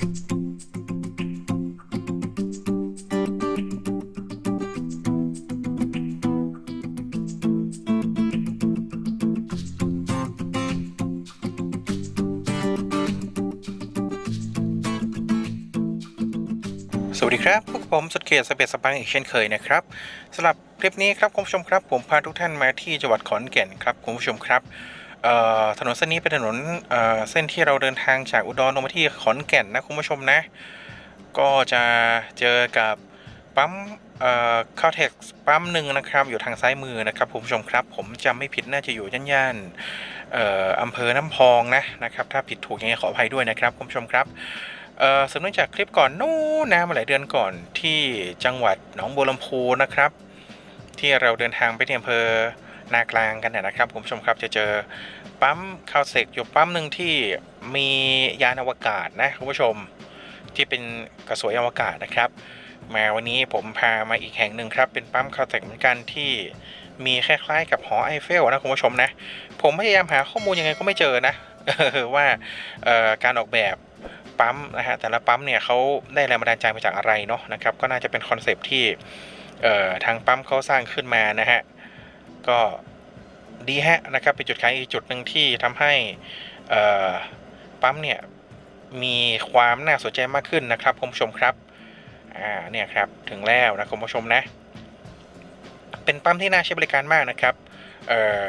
สวัสดีครับพวกผมสุดเขตสเปซสปังอีกเช่นเคยนะครับสำหรับคลิปนี้ครับคุณผู้ชมครับ ผมพาทุกท่านมาที่จังหวัดขอนแก่นครับคุณผู้ชมครับ ถนนเส้นนี้เป็นถนนเเส้นที่เราเดินทางจากอุดรลงมาที่ขอนแก่นนะคุณผู้ชมนะ ก็จะเจอกับปั๊มเอ่อคาเทคปั๊มหนึ่งนะครับ อยู่ทางซ้ายมือนะครับคุณผู้ชมครับ ผมจำไม่ผิดน่าจะอยู่ย่านๆเอ่อำเภอน้ำพองนะนะครับ ถ้าผิดถูกยังไงขออภัยด้วยนะครับคุณผู้ชมครับเอ่อสืบเนื่องจากคลิปก่อนนู้นนะมาหลายเดือนก่อนที่จังหวัดหนองบัวลำพูนะครับ ที่เราเดินทางไปที่อำเภอ นากลางกันเนี่ยนะครับคุณผู้ชมครับจะเจอปั๊มคาวเซกอยู่ปั๊มหนึ่งที่มียานอวกาศนะคุณผู้ชมที่เป็นกระสวยอวกาศนะครับ มาวันนี้ผมพามาอีกแห่งหนึ่งครับเป็นปั๊มคาวเซกเหมือนกันที่มีคล้ายๆกับหอไอเฟลนะคุณผู้ชมนะ ผมพยายามหาข้อมูลยังไงก็ไม่เจอนะว่าการออกแบบปั๊มนะฮะแต่ละปั๊มเนี่ยเขาได้แรงบันดาลใจมาจากอะไรเนาะนะครับก็น่าจะเป็นคอนเซปที่ทางปั๊มเขาสร้างขึ้นมานะฮะก็ ดีฮะนะครับเป็นจุดขายอีกจุดหนึ่งที่ทำให้ปั๊มเนี่ยมีความน่าสนใจมากขึ้นนะครับคุณผู้ชมครับอ่าเนี่ยครับถึงแล้วนะคุณผู้ชมนะเป็นปั๊มที่น่าใช้บริการมากนะครับเอ่อ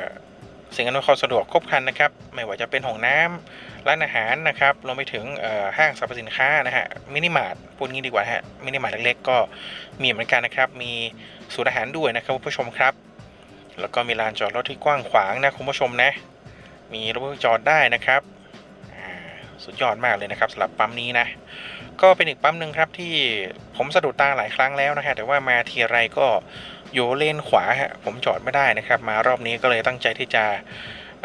สิ่งอำนวยความสะดวกครบครันนะครับ ไม่ว่าจะเป็นห้องน้ำร้านอาหารนะครับรวมไปถึงเอ่อห้างสรรพสินค้านะฮะมินิมาร์ทพูดงี้ดีกว่าฮะมินิมาร์ทเล็กๆก็มีเหมือนกันนะครับ มีศูนย์อาหารด้วยนะครับคุณผู้ชมครับ แล้วก็มีลานจอดรถที่กว้างขวางนะคุณผู้ชมนะ มีรถจอดได้นะครับสุดยอดมากเลยนะครับสำหรับปั๊มนี้นะ ก็เป็นอีกปั๊มหนึ่งครับที่ผมสะดุดตาหลายครั้งแล้วนะฮะแต่ว่ามาทีไรก็อยู่เลนขวาฮะผมจอดไม่ได้นะครับ มารอบนี้ก็เลยตั้งใจที่จะ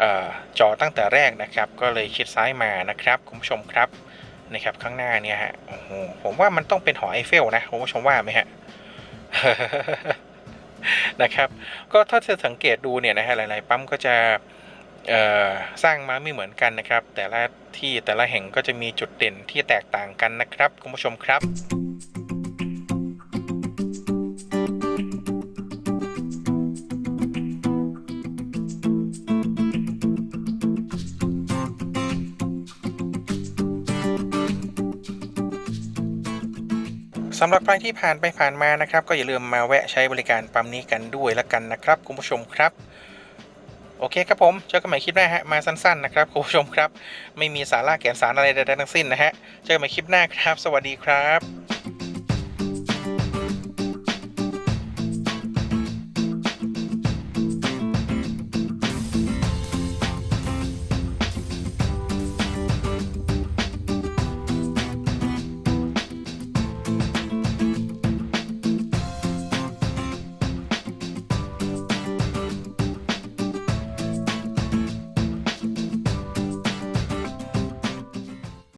ออจอดตั้งแต่แรกนะครับ ก็เลยชิดซ้ายมานะครับคุณผู้ชมครับนะครับข้างหน้าเนี่ยฮะโอ้โหผมว่ามันต้องเป็นหอไอเฟลนะคุณผู้ชมว่าไหมฮะ นะครับ ก็ถ้าจะสังเกตดูเนี่ยนะฮะหลาย ๆ ปั๊มก็จะสร้างมาไม่เหมือนกันนะครับ แต่ละที่แต่ละแห่งก็จะมีจุดเด่นที่แตกต่างกันนะครับ คุณผู้ชมครับ สำหรับใครที่ผ่านไปผ่านมานะครับ ก็อย่าลืมมาแวะใช้บริการปั๊มนี้กันด้วยละกันนะครับคุณผู้ชมครับ โอเคครับผมเจอกันใหม่คลิปหน้าฮะมาสั้นๆนะครับคุณผู้ชมครับ ไม่มีสาระแก่นสารอะไรใดๆทั้งสิ้นนะฮะเจอกันใหม่คลิปหน้าครับ สวัสดีครับ